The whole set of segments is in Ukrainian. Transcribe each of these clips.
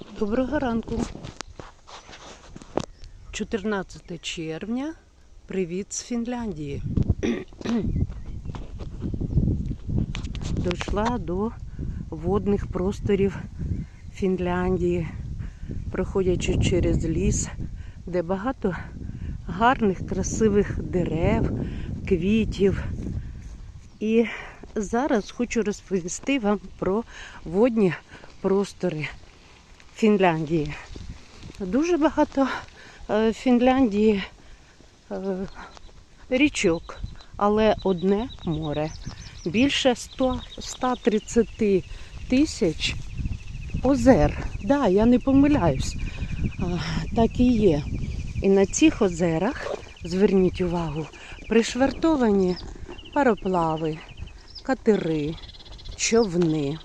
Доброго ранку. 14 червня. Привіт з Фінляндії. Дійшла до водних просторів Фінляндії, проходячи через ліс, де багато гарних, красивих дерев, квітів. І зараз хочу розповісти вам про водні простори Фінляндії. Дуже багато е, в Фінляндії е, річок, але одне море. Більше 100, 130 тисяч озер. Да, я не помиляюсь. Так і є. І на цих озерах, зверніть увагу, пришвартовані пароплави, катери, човни.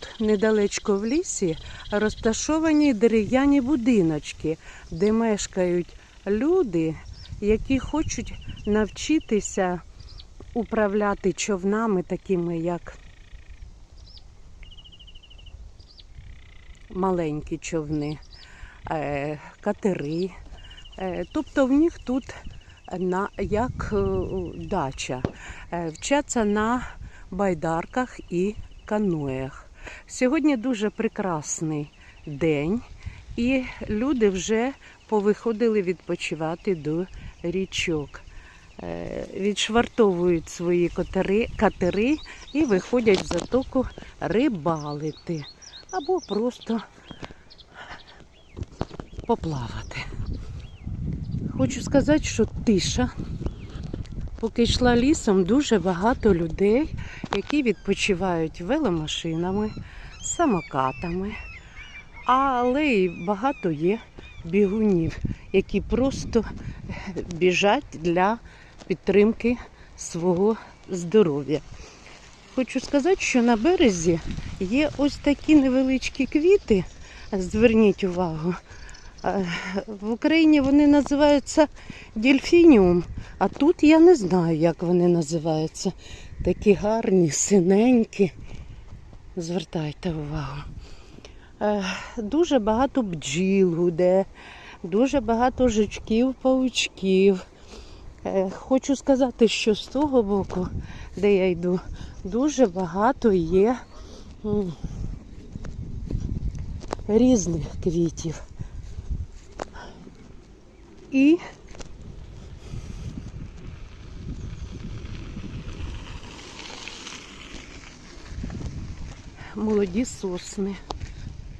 Тут, недалечко в лісі, розташовані дерев'яні будиночки, де мешкають люди, які хочуть навчитися управляти човнами, такими як маленькі човни, е, катери. Е, Тобто в них тут на, як е, дача. Вчаться на байдарках і каноях. Сьогодні дуже прекрасний день, і люди вже повиходили відпочивати до річок. Е, Відшвартовують свої катери, катери і виходять в затоку рибалити або просто поплавати. Хочу сказати, що тиша. Поки йшла лісом, дуже багато людей, які відпочивають веломашинами, самокатами, але й багато є бігунів, які просто біжать для підтримки свого здоров'я. Хочу сказати, що на березі є ось такі невеличкі квіти. Зверніть увагу. В Україні вони називаються дельфініум, а тут я не знаю, як вони називаються. Такі гарні, синенькі. Звертайте увагу. Е, Дуже багато бджіл гуде, дуже багато жучків, паучків. Е, Хочу сказати, що з того боку, де я йду, дуже багато є різних квітів. І молоді сосни.